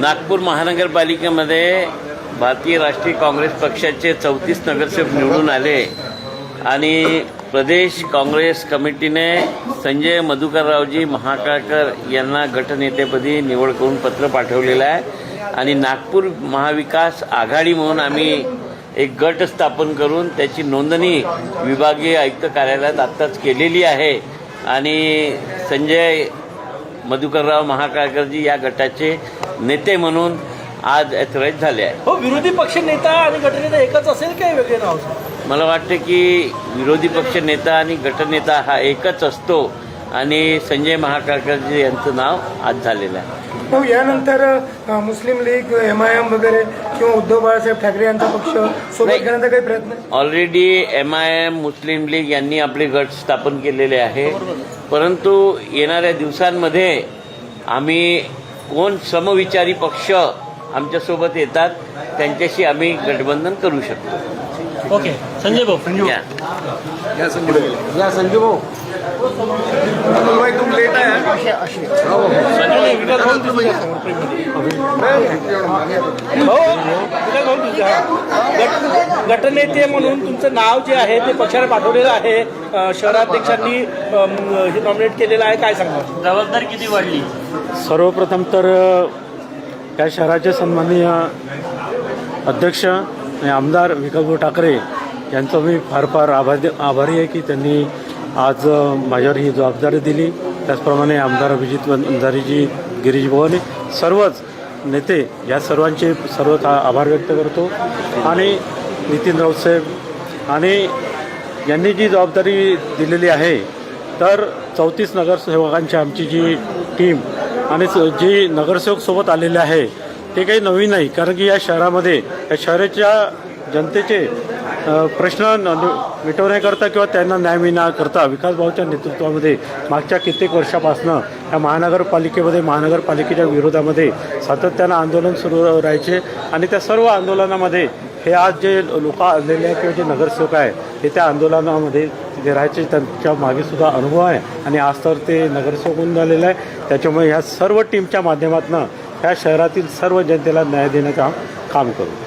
नागपूर महानगरपालिकेमध्ये भारतीय राष्ट्रीय काँग्रेस पक्षाचे चौतीस नगरसेवक निवडून आले आणि प्रदेश काँग्रेस कमिटीने संजय मधुकररावजी महाकाळकर यांना गटनेतेपदी निवड करून पत्र पाठवलेलं आहे. आणि नागपूर महाविकास आघाडी म्हणून आम्ही एक गट स्थापन करून त्याची नोंदणी विभागीय आयुक्त कार्यालयात आत्ताच केलेली आहे. आणि संजय मधुकरराव महाकाळकरजी या गटाचे नेते म्हणून आज ऐतराईत झाले आहे. हो विरोधी पक्ष नेता आणि गटनेता एकच असेल काय वेगळे नाव? मला वाटतं की विरोधी पक्ष नेता आणि गटनेता हा एकच असतो. आणि संजय महाकाळकरजी यांचं नाव आज झालेलं आहे हो यानंतर अ, Muslim League M I M वगैरे किंवा उद्धव बाळासाहेब ठाकरे यांचा पक्ष सोबत नाही. घेण्याचा काही प्रयत्न? Already M I M Muslim League यांनी आपले गट स्थापन केलेले आहे परंतु येणाऱ्या दिवसांमध्ये आम्ही कोण समविचारी पक्ष आमच्यासोबत येतात त्यांच्याशी आम्ही गठबंधन करू शकतो ओके संजय भाऊ. या. हो. विकास भाऊ तुझ्या. गट गटनेते म्हणून तुमचं नाव जे आहे ते पक्षाने पाठवलेलं आहे. अ, शहराध्यक्षांनी अम, हे नॉमिनेट केलेलं आहे. काय सांगा जबाबदारी किती वाढली? सर्वप्रथम तर अ, या शहराचे सन्माननीय अध्यक्ष आणि आमदार विकासभाऊ ठाकरे यांचं मी फार फार आभारी आभारी आहे की त्यांनी आज माझ्यावर ही जबाबदारी दिली. त्याचप्रमाणे आमदार अभिजित वंजारीजी गिरीश भवानी सर्वच नेते या सर्वांचे सर्वच आभार व्यक्त करतो. आणि नितीन राऊत साहेब आणि यांनी जी जबाबदारी दिलेली आहे तर चौतीस नगरसेवकांची आमची जी टीम आणि स- जी नगरसेवक सोबत आहे ते काही नवीन नाही कारण की या शहरामध्ये या शहराच्या जनतेचे प्रश्न न- मिटवण्याकरता किंवा त्यांना न्याय मिळण्याकरता विकासभाऊच्या नेतृत्वामध्ये मागच्या कित्येक वर्षापासनं या महानगरपालिकेमध्ये महानगरपालिकेच्या विरोधामध्ये सातत्यानं आंदोलन सुरू राहायचे आणि त्या सर्व आंदोलनामध्ये हे आज जे लोक आलेले आहे किंवा जे नगरसेवक आहे हे त्या आंदोलनामध्ये तिथे राहायचे त्यांच्या मागेसुद्धा अनुभव आहे. आणि आज तर ते नगरसेवक होऊन झालेलं आहे त्याच्यामुळे ह्या सर्व टीमच्या माध्यमातून ह्या शहरातील सर्व जनतेला न्याय देण्याचं काम करू.